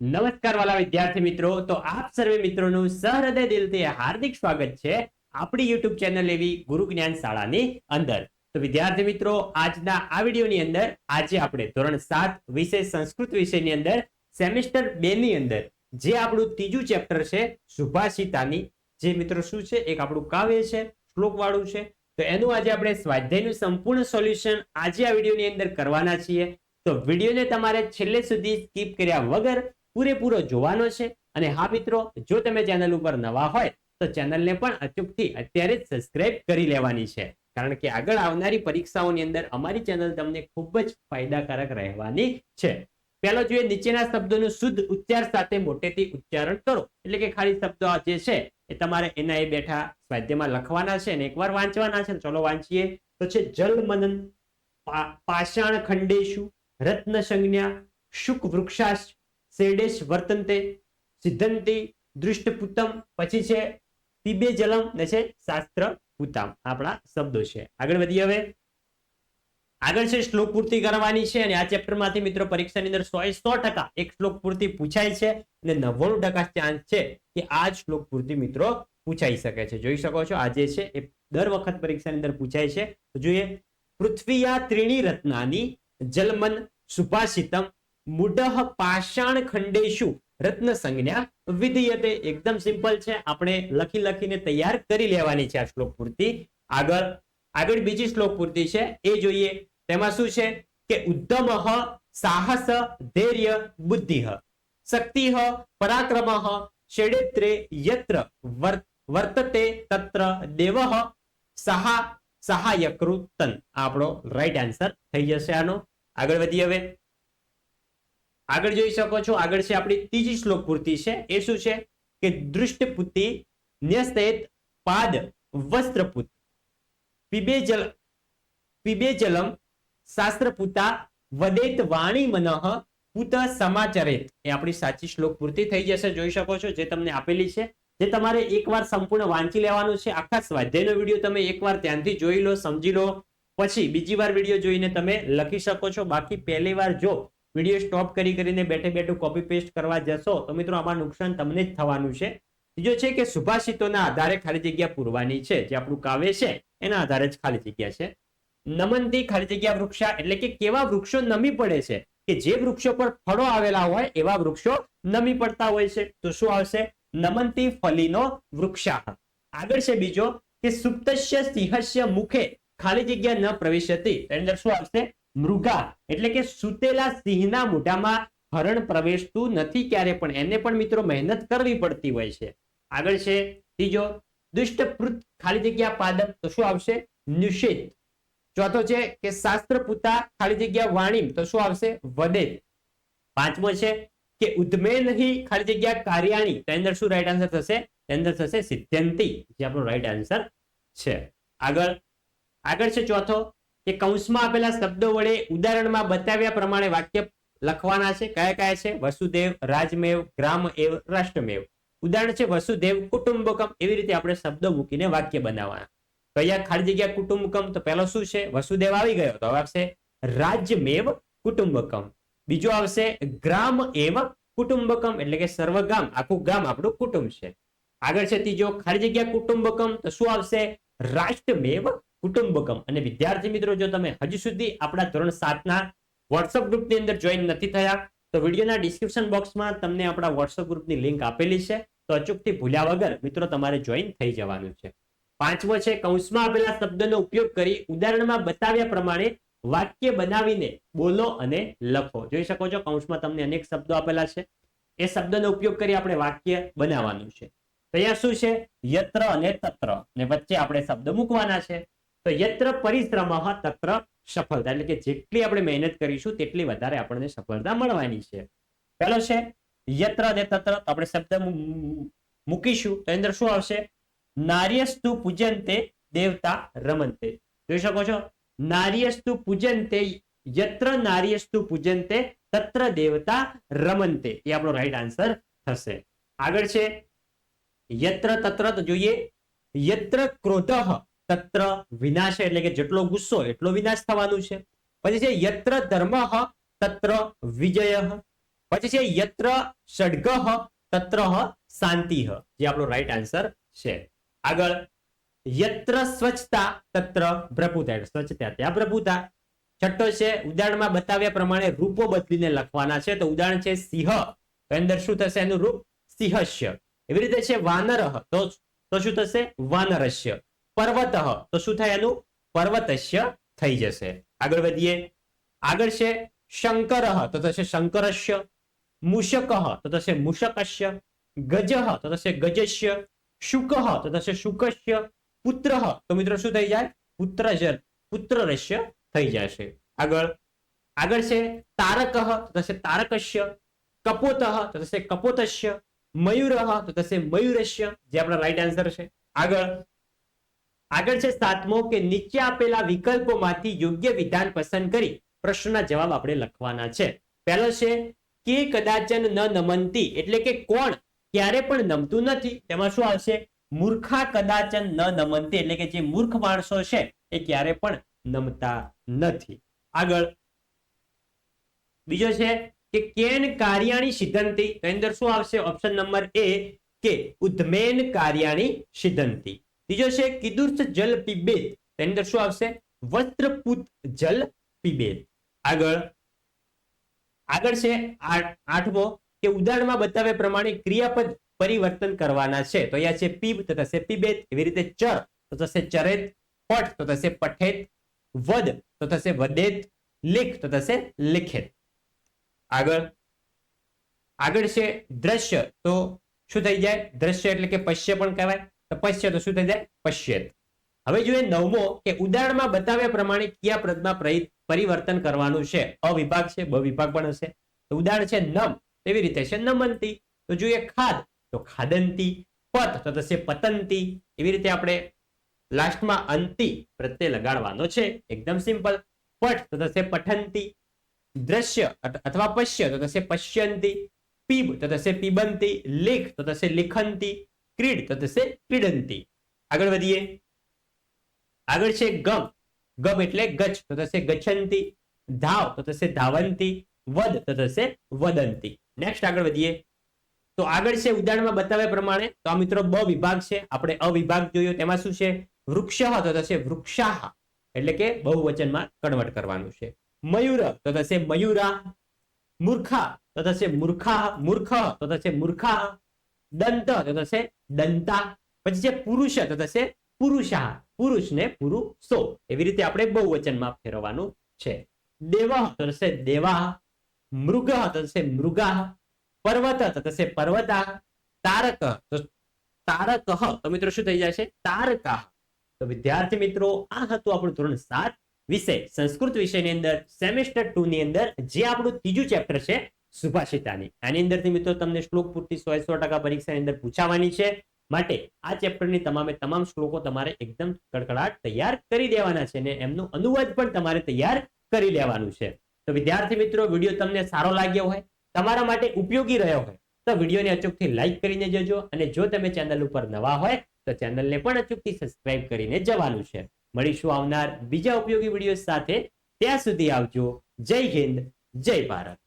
નમસ્કાર વાલા વિદ્યાર્થી મિત્રો. તો આપ સર્વે મિત્રોનું સહૃદય દિલથી હાર્દિક સ્વાગત છે આપણી યુટ્યુબ ચેનલ એવી ગુરુ જ્ઞાન શાળાની અંદર. તો વિદ્યાર્થી મિત્રો, આજના આ વિડીયોની અંદર આજે આપણે ધોરણ સાત વિષય સંસ્કૃત વિષયની અંદર, સેમેસ્ટર બે ની અંદર જે આપણું ત્રીજું ચેપ્ટર છે સુભાષિતાની. જે મિત્રો શું છે? એક આપણું કાવ્ય છે શ્લોક વાળું છે. તો એનું આજે આપણે સ્વાધ્યાયનું સંપૂર્ણ સોલ્યુશન આજે આ વિડીયોની અંદર કરવાના છીએ. તો વિડીયોને તમારે છેલ્લે સુધી સ્કીપ કર્યા વગર પૂરેપૂરો જોવાનો છે. અને હા મિત્રો, જો તમે ચેનલ ઉપર નવા હોય, તો ચેનલને પણ અચૂકથી અત્યારે જ સબસ્ક્રાઇબ કરી લેવાની છે. કારણ કે આગળ આવનારી પરીક્ષાઓની અંદર અમારી ચેનલ તમને ખૂબ જ ફાયદાકારક રહેવાની છે. પહેલો જોઈએ, નીચેના શબ્દોનું શુદ્ધ ઉચ્ચાર સાથે મોટેથી ઉચ્ચારણ કરો. એટલે કે ખાલી શબ્દો જે છે, એ તમારે એના એ બેઠા સ્વાધ્યમાં લખવાના છે અને એકવાર વાંચવાના છે ચલો વાંચીએ. તો છે, જલ મનન પાષાણ ખંડેશુ, રત્ન સંજ્ઞા, શુક વૃક્ષાશ શેડેશ વર્તંતે સિદ્ધંતિ દૃષ્ટપુતમ પછી છે તિબે જલમ ને છે શાસ્ત્ર પુતામ આપણા શબ્દો છે. આગળ વધીએ હવે. આગળ છે શ્લોક પૂર્તિ કરવાની છે અને આ ચેપ્ટરમાંથી મિત્રો પરીક્ષાની અંદર સો એ સો ટકા એક શ્લોક પૂર્તિ પૂછાય છે અને નવ્વાણું ટકા ચાન્સ છે કે આ જ શ્લોક પૂર્તિ મિત્રો પૂછાઈ શકે છે. જોઈ શકો છો, આજે છે એ દર વખત પરીક્ષાની અંદર પૂછાય છે. તો જોઈએ, પૃથ્વીયા ત્રીણી રત્નાની જલમન સુભાષિતમ મુડહ પાષાણ ખંડેશુ રત્ન સંજ્ઞા વિધિયતે. એકદમ સિમ્પલ છે. આપણે લખી લખીને તૈયાર કરી લેવાની છે આ શ્લોક પૂર્તિ. આગળ આગળ બીજી શ્લોક પૂર્તિ છે. એ જોઈએ, તેમાં શું છે? કે ઉદ્દમ સાહસ ધૈર્ય બુદ્ધિ. શક્તિ પરાક્રમ ષડેત્રે યત્ર વર- વર્તતે તત્ર દેવ સહા સહાયકૃતન આપણો રાઈટ આન્સર થઈ જશે આનો. આગળ વધીએ હવે. આગળ જોઈ શકો છો. આગળ છે આપણી ત્રીજી શ્લોક પૂર્તિ છે. એ શું છે? કે દૃષ્ટપુતિ ન્યસ્તેત પાદ વસ્ત્રપુત પીબે જલ પીબે જલમ શાસ્ત્રપુતા વદેત વાણી મનઃ પુત સમાચરેત. એ આપણી સાચી શ્લોક પૂર્તિ થઈ જશે. જોઈ શકો છો. જે તમને આપેલી છે. જે તમારે એકવાર સંપૂર્ણ વાંચી લેવાનું છે. આખા સ્વાધ્યાયનો વીડિયો તમે એકવાર ધ્યાનથી જોઈ લો, સમજી લો. પછી બીજી વાર વીડિયો જોઈને તમે લખી શકો છો. બાકી પહેલી વાર જો વીડિયો સ્ટોપ કરી કરીને બેઠે બેઠું કોપી પેસ્ટ કરવા જશો તો મિત્રો આમાં નુકસાન તમને જ થવાનું છે. બીજો છે કે સુભાષિતોના આધારે ખાલી જગ્યા પૂરવાની છે. જે આપણું કાવ્ય છે, એના આધારે જ ખાલી જગ્યા છે. નમનથી ખાલી જગ્યા વૃક્ષા એટલે કે કેવા વૃક્ષો નમી પડે છે? કે જે વૃક્ષો પર ફળો આવેલા હોય એવા વૃક્ષો નમી પડતા હોય છે. તો શું આવશે? નમનથી ફલીનો વૃક્ષા. આગળ છે બીજો કે સુપ્તસ્ય સિંહસ્ય મુખે ખાલી જગ્યા ન પ્રવેશતી. એની અંદર શું આવશે? મૃગા, એટલે કે સુતેલા સિંહના મોઢામાં હરણ પ્રવેશતું નથી ક્યારે પણ. એને પણ મિત્રો મહેનત કરવી પડતી હોય છે. આગળ છે ત્રીજો દુષ્ટપૃત ખાલી જગ્યા પાદપ, તો શું આવશે? નિષેધ. ચોથો છે કે શાસ્ત્ર પુતા ખાલી જગ્યા વાણીમ, તો શું આવશે? વદે પાંચમો છે કે ઉદ્મે નહીં ખાલી જગ્યા કાર્યાણી. તો અંદર શું રાઈટ આન્સર થશે? એની અંદર થશે સિદ્ધ્યંતી, જે આપણો રાઈટ આન્સર છે. આગળ આગળ છે ચોથો કે કૌંસમાં આપેલા શબ્દો વડે ઉદાહરણમાં બતાવ્યા પ્રમાણે વાક્ય લખવાના છે. કયા કયા છે? વસુદેવ, રાજમેવ ગ્રામ એવ રાષ્ટ્રમેવ. ઉદાહરણ છે, વસુદેવ કુટુંબકમ. એવી રીતે આપણે શબ્દો મૂકીને વાક્ય બનાવવાના. તો ખાલી જગ્યા કુટુંબકમ તો પહેલો શું છે? વસુદેવ આવી ગયો. તો આવશે રાજમેવ કુટુંબકમ. બીજો આવશે ગ્રામ એવ કુટુંબકમ. એટલે કે સર્વગામ. આખું ગામ આપણું કુટુંબ છે. આગળ છે ત્રીજો, ખાલી જગ્યા કુટુંબકમ. તો શું આવશે? રાષ્ટ્રમેવ કુટુંબકમ. અને વિદ્યાર્થી મિત્રો, જો તમે હજુ સુધી આપણા ધોરણ સાતના વોટ્સઅપ ગ્રુપની અંદર જોઈન નથી થયા, તો વિડીયોના ડિસ્ક્રિપ્શન બોક્સમાં તમને આપણા વોટ્સઅપ ગ્રુપની લિંક આપેલી છે. તો અચૂકથી ભૂલ્યા વગર મિત્રો, તમારે જોઈન થઈ જવાનું છે. પાંચમો છે, કૌંસમાં આપેલા શબ્દનો ઉપયોગ કરી ઉદાહરણમાં બતાવ્યા પ્રમાણે વાક્ય બનાવીને બોલો અને લખો. જોઈ શકો છો, કૌંસમાં તમને અનેક શબ્દો આપેલા છે. એ શબ્દનો ઉપયોગ કરી આપણે વાક્ય બનાવવાનું છે. તો અહીંયા શું છે? યત્ર અને તત્ર. ને વચ્ચે આપણે શબ્દ મૂકવાના છે. તો યત્ર પરિશ્રમ તત્ર સફળતા. એટલે કે જેટલી આપણે મહેનત કરીશું, તેટલી વધારે આપણને સફળતા મળવાની છે. પેલો છે યત્ર ને તત્ર. આપણે શબ્દ મૂકીશું. તો અંદર શું આવશે? નાર્યસ્તુ પૂજનતે દેવતા રમનતે જોઈ શકો છો? નાર્યસ્તુ પૂજનતે, યત્ર નાર્યસ્તુ પૂજનતે, તત્ર દેવતા રમનતે એ આપણો રાઈટ આન્સર થશે. આગળ છે યત્ર તત્ર. તો જોઈએ યત્ર ક્રોધ. તત્ર વિનાશ એટલે કે જેટલો ગુસ્સો એટલો વિનાશ થવાનું છે. પછી છે યત્ર ધર્મ, તત્ર વિજય. પછી છે યત્ર ષડગ, તત્ર શાંતિ. જે આપણો રાઈટ આન્સર છે. આગળ, યત્ર સ્વચ્છતા, તત્ર પ્રભુતા. સ્વચ્છતા ત્યાં પ્રભુતા. છઠ્ઠો છે, ઉદાહરણમાં બતાવ્યા પ્રમાણે રૂપો બદલીને લખવાના છે. તો ઉદાહરણ છે સિંહ. તો અંદર શું થશે? એનું રૂપ સિંહસ્ય. એવી રીતે છે વાનર. તો શું થશે? વાનરસ્ય. પર્વત. તો શું થાય એનું? પર્વતસ્ય થઈ જશે. આગળ વધીએ. આગળ છે શંકર. તો થશે શંકરસ્ય મૂષક. તો થશે મૂષકસ્ય ગજ. તો થશે ગજસ્ય શુક. તો થશે શુકસ્ય પુત્ર. તો મિત્રો શું થઈ જાય? પુત્ર પુત્રસ્ય થઈ જશે. આગળ. આગળ છે તારક. તો થશે તારકસ્ય કપોત. તો થશે કપોતસ્ય મયુર. તો થશે મયુરસ્ય જે આપણા રાઈટ આન્સર છે. આગળ. આગળ છે સાતમો કે નીચે આપેલા વિકલ્પોમાંથી યોગ્ય વિધાન પસંદ કરી પ્રશ્નના જવાબ આપણે લખવાના છે. પહેલો છે, કે કદાચન ન નમનતી એટલે કે કોણ ક્યારે પણ નમતું નથી. તેમાં શું આવશે? મૂર્ખા કદાચન ન નમનતી એટલે કે જે મૂર્ખ માણસો છે એ ક્યારે પણ નમતા નથી. આગળ બીજો છે, કે કેન કાર્યાણી સિદ્ધંતી તો અંદર શું આવશે? ઓપ્શન નંબર એ કે ઉદ્મેન કાર્યાણી સિદ્ધંતી. ત્રીજો છે કિદુર્થ જલ પીબેત તેની અંદર શું આવશે? વસ્ત્રપુત જલ પીબેત આગળ. આગળ છે આઠમો કે ઉદાહરણમાં બતાવ્યા પ્રમાણે ક્રિયાપદ પરિવર્તન કરવાના છે. તો અહીંયા છે પીબ, તો થશે પીબેત એવી રીતે ચર, તો થશે ચરેત પઠ, તો થશે પઠેત વદ, તો થશે વદેત લેખ, તો થશે લેખેત આગળ. આગળ છે દ્રશ્ય. તો શું થઈ જાય? દ્રશ્ય એટલે કે પશ્ય પણ કહેવાય. તો તો શું થઈ જાય? પશ્યત હવે જોઈએ નવમો કે ઉદાહરણમાં બતાવ્યા પ્રમાણે કયા પદમાં પરિવર્તન કરવાનું છે? અવિભાગ છે બ વિભાગ પણ હશે. તો ઉદાહરણ છે નમ. એવી રીતે છે નમંતી. તો જોઈએ ખાદ. તો ખાદંતી, પત. તો થશે પતંતી. એવી રીતે આપણે લાસ્ટમાં અંતિ પ્રત્યે લગાડવાનો છે. એકદમ સિમ્પલ. પઠ. તો થશે પઠંતી. દ્રશ્ય અથવા પશ્ય. તો થશે પશ્યંતી. પીબ. તો થશે પીબંતી. લેખ. તો થશે લેખંતી. ક્રીડ, તો થશે ક્રીડંતી. આગળ વધીએ. આગળ છે ગમ. ગમ એટલે ગચ્છ, તો થશે ગચ્છંતી. ધાવ, તો થશે ધાવંતી. વદ, તો થશે વદંતી. નેક્સ્ટ આગળ વધીએ. તો આગળ છે ઉદાહરણમાં બતાવ્યા પ્રમાણે, તો આ મિત્રો બ વિભાગ છે. આપણે અવિભાગ જોયો, તેમાં શું છે? વૃક્ષ, તો થશે વૃક્ષાહ. એટલે કે બહુવચનમાં કન્વર્ટ કરવાનું છે. મયુર, તો થશે મયુરા. મૂર્ખા, તો થશે મૂર્ખા. મૂર્ખ, તો થશે મૂર્ખા. દંત, તો થશે દંતા. પછી છે પુરુષ, તો થશે પુરુષા ને પુરુષો. એવી રીતે આપણે બહુવચનમાં ફેરવવાનું છે. દેવ, તો થશે દેવા મૃગ થશે મૃગા પર્વત થશે પર્વતા. તારક તારક. તો મિત્રો શું થઈ જશે? તારકા. તો વિદ્યાર્થી મિત્રો, આ હતું આપણું ધોરણ સાત વિષય. સંસ્કૃત વિષયની અંદર, સેમેસ્ટર ટુ ની અંદર, જે આપણું ત્રીજું ચેપ્ટર છે સુભાષિતાની આની. અંદરથી મિત્રો તમને શ્લોક પૂર્તિ સો સો ટકા પરીક્ષાની અંદર પૂછાવાની છે. માટે આ ચેપ્ટરની તમામે તમામ શ્લોકો તમારે એકદમ કડકડાટ તૈયાર કરી દેવાના છે અને એમનો અનુવાદ પણ તમારે તૈયાર કરી લેવાનું છે. તો વિદ્યાર્થી મિત્રો, વીડિયો તમને સારો લાગ્યો હોય, તમારા માટે ઉપયોગી રહ્યો હોય, તો વિડીયોને અચૂકથી લાઈક કરીને જજો અને જો તમે ચેનલ ઉપર નવા હોય, તો ચેનલને પણ અચૂકથી સબસ્ક્રાઇબ કરીને જવાનું છે. મળીશું આવનાર બીજા ઉપયોગી વીડિયો સાથે. ત્યાં સુધી આવજો. જય હિન્દ, જય ભારત.